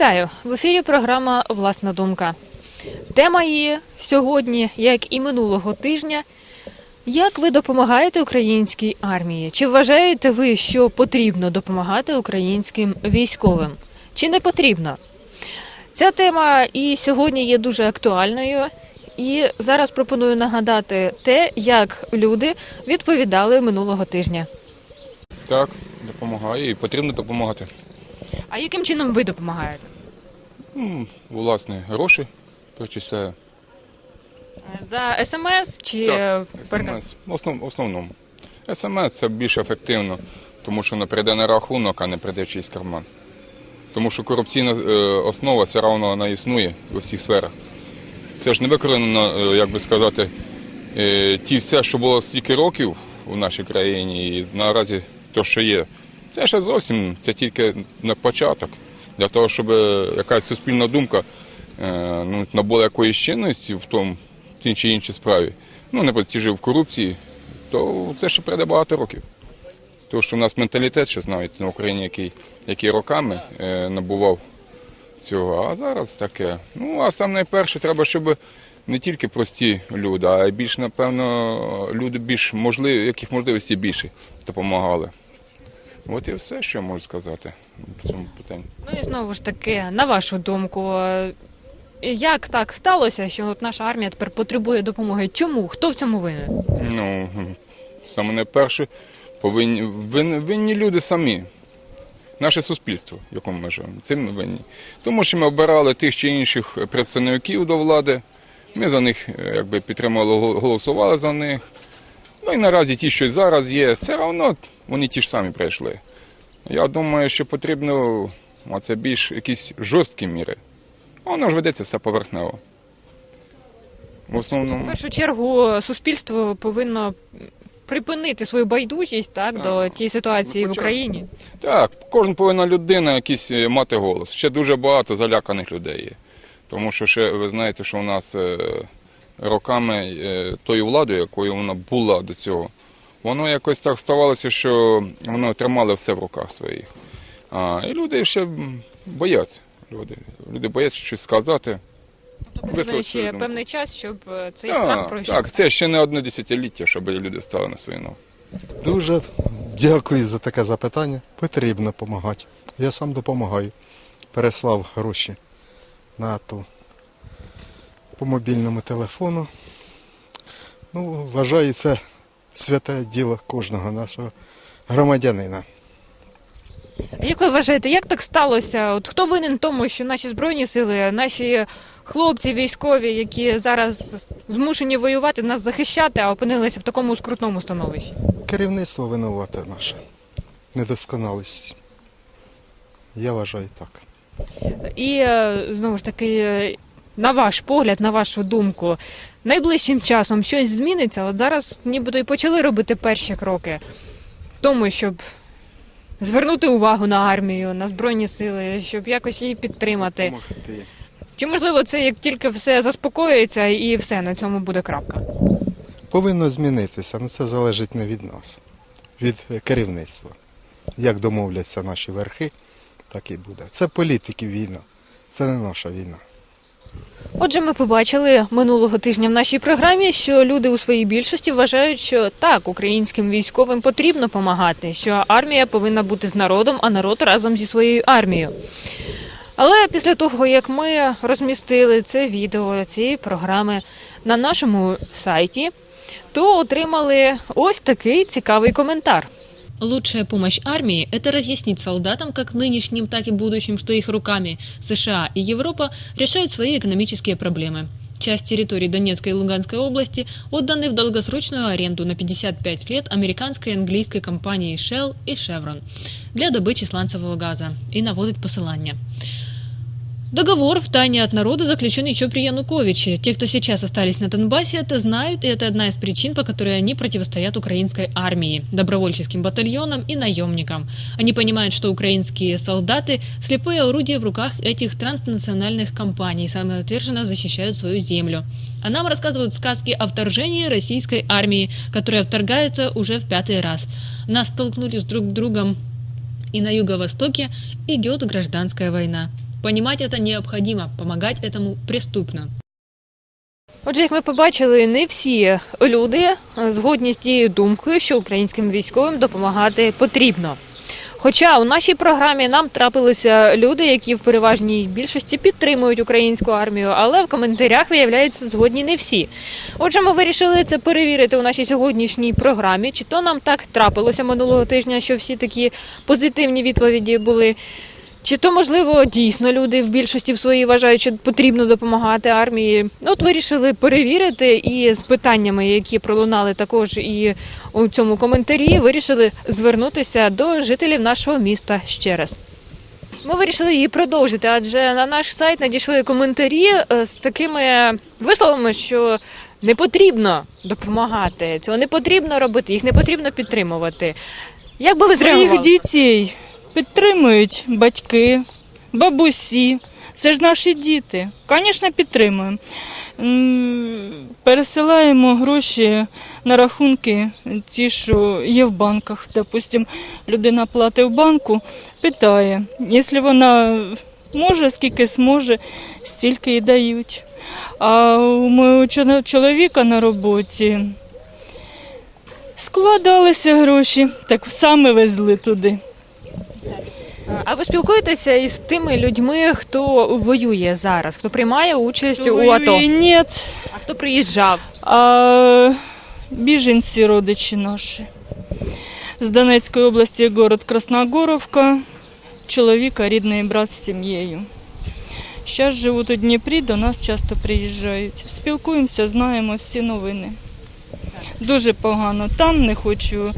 Вітаю в ефірі. Програма Власна думка. Тема її сьогодні, як і минулого тижня. Як ви допомагаєте українській армії? Чи вважаєте ви, що потрібно допомагати українським військовим? Чи не потрібно? Ця тема і сьогодні є дуже актуальною. І зараз пропоную нагадати те, як люди відповідали минулого тижня. Так, допомагає і потрібно допомагати. А яким чином ви допомагаєте? Ну, власне, гроші перечисляю. За смс чи Так, СМС. В основ, в основному. СМС це більш ефективно, тому що воно прийде на рахунок, а не прийде в чийсь карман. Тому що корупційна е, основа все одно вона існує у всіх сферах. Це ж не виконано, е, як би сказати, е, ті все, що було стільки років у нашій країні, і наразі те, що є. Це ще зовсім це тільки на початок. Для того, щоб е, якась суспільна думка е, ну, набула якоїсь чинності в тому тій чи іншій справі, ну, не ті в корупції, то це ще прийде багато років. Тому що в нас менталітет ще навіть на Україні, який, який роками е, набував цього. А зараз таке. Ну, а саме найперше, треба, щоб не тільки прості люди, а й більш, напевно, люди більш можливі, яких можливостей більше допомагали. От і все, що я можу сказати по цьому питанню. Ну і знову ж таки, на вашу думку, е, як так сталося, що от наша армія тепер потребує допомоги? Чому? Хто в цьому винен? Ну, саме найперше, повинні вин- винні люди самі. Наше суспільство, в якому ми живемо, цим ми винні. Тому що ми обирали тих чи інших представників до влади. Ми за них е, якби підтримували, гол- голосували за них. Ну і наразі ті, що зараз є, все одно вони ті ж самі прийшли. Я думаю, що потрібно а це більш якісь жорсткі міри. Воно ж ведеться все поверхнево. В основному В першу чергу суспільство повинно припинити свою байдужість так Так. до тієї ситуації в. Україні. Так, кожна повинна людина якийсь е, мати голос. Ще дуже багато заляканих людей є. Тому що ще ви знаєте, що у нас е, роками е, тою владою, якою вона була до цього, воно якось так ставалося, що воно тримало все в руках своїх. А, і люди ще бояться. Люди, люди бояться щось сказати. Тобто ще певний час, щоб е, цей страх Так, пройшов. так, це ще не одне десятиліття, щоб люди стали на свої ноги. Дуже дякую за таке запитання. Потрібно допомагати. Я сам допомагаю. Переслав гроші на АТО по мобільному телефону. Ну, вважаю, це святе діло кожного нашого громадянина. Як ви вважаєте, як так сталося? От хто винен в тому, що наші збройні сили, наші хлопці, військові, які зараз змушені воювати, нас захищати, а опинилися в такому скрутному становищі? Керівництво винувате наше. Недосконалість. Я вважаю так. І е, знову ж таки, на ваш погляд, на вашу думку, найближчим часом щось зміниться. От зараз нібито і почали робити перші кроки в тому, щоб звернути увагу на армію, на збройні сили, щоб якось її підтримати. Допомогти. Чи можливо це як тільки все заспокоїться і все на цьому буде крапка? Повинно змінитися, але це залежить не від нас, від керівництва. Як домовляться наші верхи, так і буде. Це політики війна, це не наша війна. Отже, ми побачили минулого тижня в нашій програмі, що люди у своїй більшості вважають, що так, українським військовим потрібно допомагати, що армія повинна бути з народом, а народ разом зі своєю армією. Але після того, як ми розмістили це відео цієї програми на нашому сайті, то отримали ось такий цікавий коментар. Лучшая помощь армии – это разъяснить солдатам, как нынешним, так и будущим, что их руками США и Европа решают свои экономические проблемы. Часть территорий Донецкой и Луганской области отданы в долгосрочную аренду на 55 лет американской и английской компании Shell и Chevron для добычи сланцевого газа и наводить посылания. Договор в тайне от народа заключен еще при Януковиче. Те, кто сейчас остались на Донбассе, это знают, и это одна из причин, по которой они противостоят украинской армии, добровольческим батальонам и наемникам. Они понимают, что украинские солдаты – слепое орудие в руках этих транснациональных компаний, самоотверженно защищают свою землю. А нам рассказывают сказки о вторжении российской армии, которая вторгается уже в пятый раз. Нас столкнули с друг другом и на юго-востоке идет гражданская война. Понимать это необходимо, помогать этому преступно. Отже, як ми побачили, не всі люди е, згодні з тією думкою, що українським військовим допомагати потрібно. Хоча у нашій програмі нам трапилися люди, які в переважній більшості підтримують українську армію, але в коментарях виявляється згодні не всі. Отже, ми вирішили це перевірити у нашій сьогоднішній програмі. Чи то нам так трапилося минулого тижня, що всі такі позитивні відповіді були. Чи то можливо дійсно люди в більшості в своїй вважають, що потрібно допомагати армії? От вирішили перевірити і з питаннями, які пролунали також і у цьому коментарі, вирішили звернутися до жителів нашого міста ще раз. Ми вирішили її продовжити, адже на наш сайт надійшли коментарі е, з такими висловами, що не потрібно допомагати, цього не потрібно робити, їх не потрібно підтримувати. Як би ви Своїх дітей підтримують батьки, бабусі. Це ж наші діти. Звісно, підтримуємо. Пересилаємо гроші на рахунки, ті, що є в банках. Допустим, людина платить в банку, питає, якщо вона може, скільки зможе, стільки і дають. А у мого чоловіка на роботі складалися гроші, так саме везли туди. А ви спілкуєтеся із тими людьми, хто воює зараз, хто приймає участь у АТО, Ні, а хто приїжджав? а біженці родичі наші. З Донецької області город Красногоровка, чоловіка рідний брат з сім'єю. Зараз живуть у Дніпрі, до нас часто приїжджають. Спілкуємося, знаємо всі новини. Дуже погано там, не хочу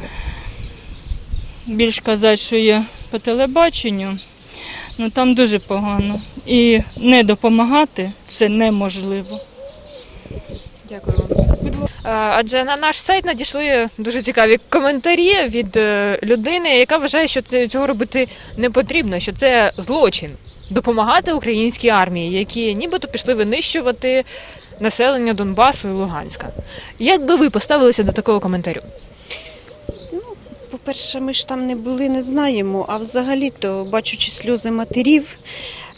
більш казати, що є по телебаченню. Ну там дуже погано. І не допомагати це неможливо. Дякую вам. Адже на наш сайт надійшли дуже цікаві коментарі від е, людини, яка вважає, що цього робити не потрібно, що це злочин допомагати українській армії, які нібито пішли винищувати населення Донбасу і Луганська. Як би ви поставилися до такого коментарю? По-перше, ми ж там не були, не знаємо. А взагалі-то, бачучи сльози матерів,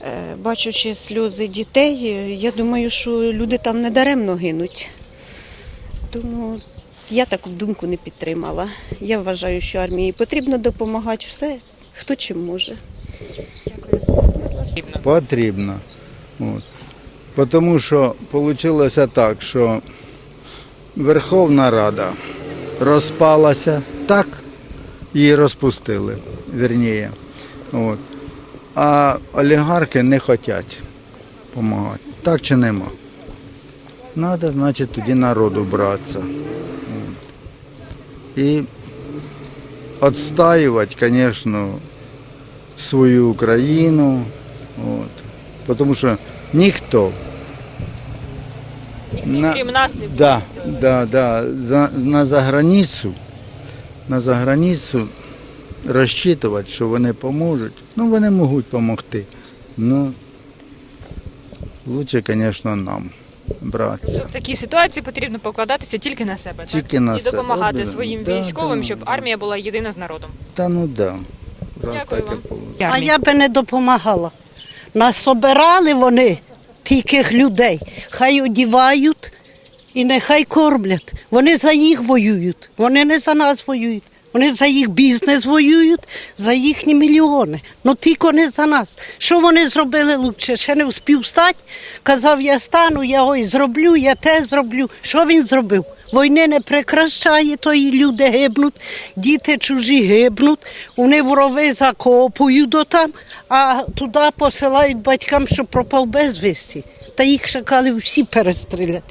е, бачучи сльози дітей, е, я думаю, що люди там не даремно гинуть. Тому я таку думку не підтримала. Я вважаю, що армії потрібно допомагати все, хто чим може. Потрібно. От. Тому що вийшло так, що Верховна Рада розпалася, так, її розпустили, вірніше. От. А олігархи не хочуть допомагати. Так чи нема? Треба, значить, тоді народу братися. І відстаювати, звісно, свою Україну. От. Тому що ніхто Крім нас не да, да, да, за, на заграницю, на заграницю розчитувати, що вони поможуть. Ну, вони можуть допомогти. Ну, лучше, звісно, нам братися. в такій ситуації потрібно покладатися тільки на себе, Тільки так? на і допомагати себе. своїм Да, військовим, да, щоб да. армія була єдина з народом. Та ну да. Раз Дякую таке вам. А я би не допомагала. Нас собирали вони, тих людей, хай одівають і нехай кормлять. Вони за їх воюють, вони не за нас воюють. Вони за їх бізнес воюють, за їхні мільйони. Ну тільки не за нас. Що вони зробили лучше? Ще не встиг стати. Казав, я стану, я ой зроблю, я те зроблю. Що він зробив? Війни не прекращає, то і люди гибнуть, діти чужі гибнуть, вони в рови закопують до там, а туди посилають батькам, що пропав безвісті. Та їх шакали всі перестрілять.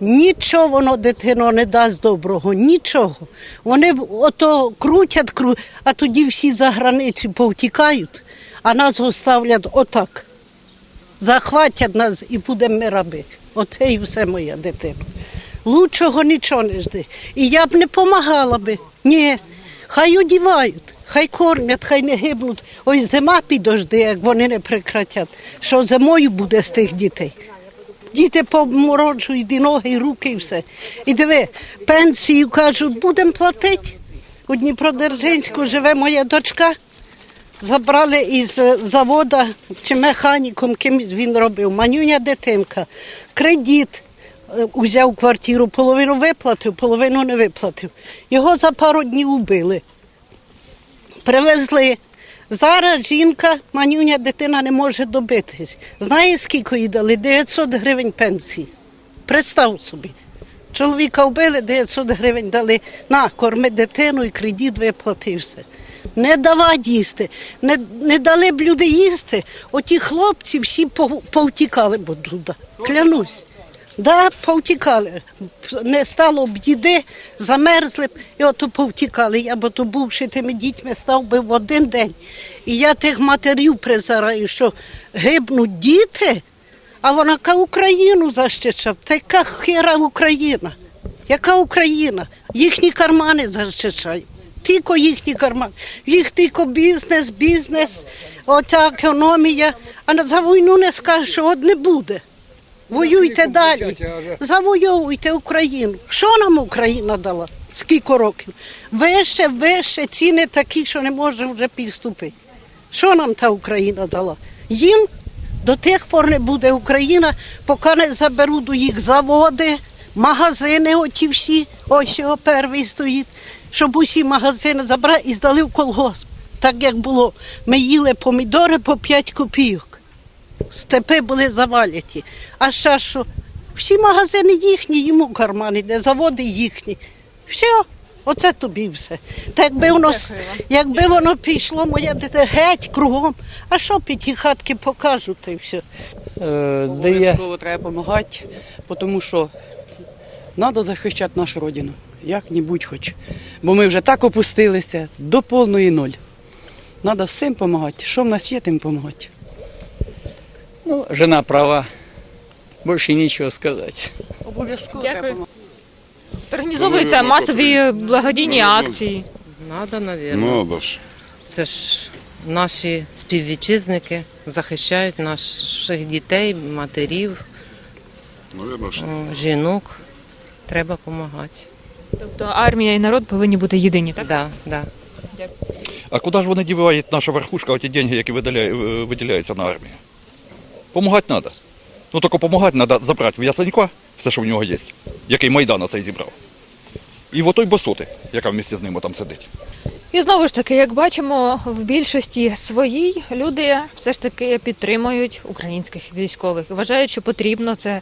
Нічого воно дитино не дасть доброго, нічого. Вони ото крутять, кру, а тоді всі за границю повтікають, а нас оставлять отак. Захватять нас і будемо ми раби. Оце і все моя дитина. Лучшого нічого не жди. І я б не помагала би. Ні. Хай одівають, хай кормять, хай не гибнуть. Ой, зима підожди, як вони не прекратять. Що зимою буде з тих дітей? Діти помороджують і ноги, і руки, і все. І диви, пенсію кажуть, будемо платити. У Дніпродзержинську живе моя дочка. забрали із е, завода чи механіком, кимось він робив. Манюня дитинка, кредит е, узяв квартиру, половину виплатив, половину не виплатив. Його за пару днів убили. Привезли. Зараз жінка, манюня дитина не може добитись. Знає, скільки їй дали? 900 гривень пенсії. Представ собі. Чоловіка вбили, 900 гривень дали. На, корми дитину і кредит виплати і все. Не давати їсти. Не, не дали б люди їсти. Оті хлопці всі повтікали б туди. Клянусь. Да, повтікали. Не стало б їди, замерзли б і ото повтікали. Я б то бувши тими дітьми став би в один день. І я тих матерів призираю, що гибнуть діти, а вона ка Україну защищав. Та яка хера Україна? Яка Україна? Їхні кармани защищають. Тільки їхні кармани. Їх тільки бізнес, бізнес, оця економія. А за війну не скажеш, що от не буде. Воюйте далі. Завойовуйте Україну. Що нам Україна дала? Скільки років? Вище, вище, ціни такі, що не можемо вже підступити. Що нам та Україна дала? Їм до тих пор не буде Україна, поки не заберуть у їх заводи, магазини, оті всі, ось його перший стоїть, щоб усі магазини забрали і здали в колгосп. Так як було. Ми їли помідори по 5 копійок степи були заваляті. А ще що? Всі магазини їхні, йому карман іде, заводи їхні. Все, оце тобі все. Та якби воно, якби воно пішло, моє дитя геть кругом, а що п'яті хатки покажуть, й все. Е, Обов'язково треба допомагати, тому що треба захищати нашу родину, як-небудь хоч. Бо ми вже так опустилися до повної ноль. Треба всім допомагати. Що в нас є, тим допомагати. Ну, жена права. Більше нічого сказати. Обов'язково Дякую. Організовуються масові благодійні акції. Надо, навірно. Надо ж. Це ж наші співвітчизники захищають наших дітей, матерів, Наверно, жінок. Треба допомагати. Тобто армія і народ повинні бути єдині, так? Да, да. А куди ж вони дівають наша верхушка, оті деньги, які е, виділяються на армію? Помагати треба. Ну тільки допомагати треба забрати в Ясенька все, що в нього є, який Майдан цей зібрав. І в отой босоти, яка в місті з ними там сидить. І знову ж таки, як бачимо, в більшості своїй люди все ж таки підтримують українських військових, вважають, що потрібно це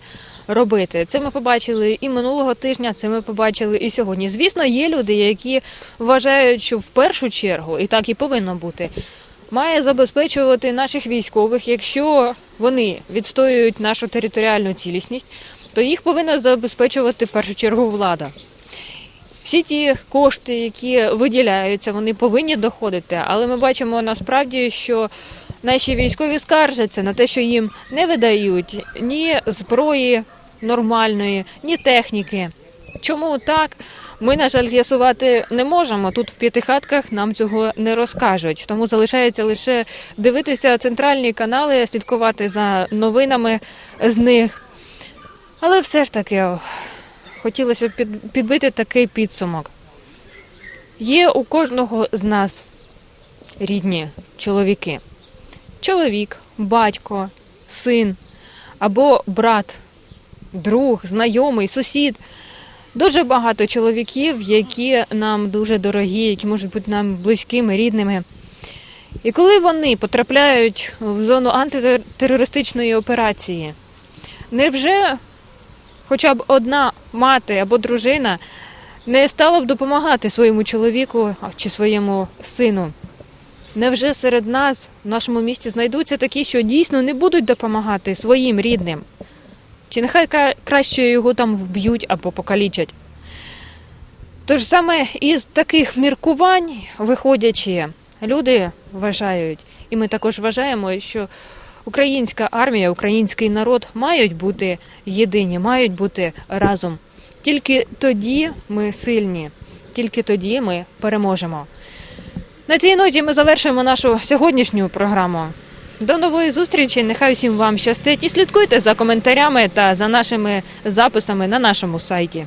робити. Це ми побачили і минулого тижня, це ми побачили і сьогодні. Звісно, є люди, які вважають, що в першу чергу, і так і повинно бути, має забезпечувати наших військових, якщо вони відстоюють нашу територіальну цілісність, то їх повинна забезпечувати в першу чергу влада. Всі ті кошти, які виділяються, вони повинні доходити. Але ми бачимо насправді, що наші військові скаржаться на те, що їм не видають ні зброї нормальної, ні техніки. Чому так? Ми, на жаль, з'ясувати не можемо. Тут в п'ятихатках нам цього не розкажуть. Тому залишається лише дивитися центральні канали, слідкувати за новинами з них. Але все ж таки, хотілося б підбити такий підсумок. Є у кожного з нас рідні чоловіки. Чоловік, батько, син або брат, друг, знайомий, сусід. Дуже багато чоловіків, які нам дуже дорогі, які можуть бути нам близькими, рідними. І коли вони потрапляють в зону антитерористичної операції, невже хоча б одна мати або дружина не стала б допомагати своєму чоловіку чи своєму сину. Невже серед нас в нашому місті знайдуться такі, що дійсно не будуть допомагати своїм рідним? Чи нехай кра- краще його там вб'ють або покалічать? Тож саме із таких міркувань, виходячи, люди вважають, і ми також вважаємо, що українська армія, український народ мають бути єдині, мають бути разом. Тільки тоді ми сильні, тільки тоді ми переможемо. На цій ноті ми завершуємо нашу сьогоднішню програму. До нової зустрічі. Нехай усім вам щастить і слідкуйте за коментарями та за нашими записами на нашому сайті.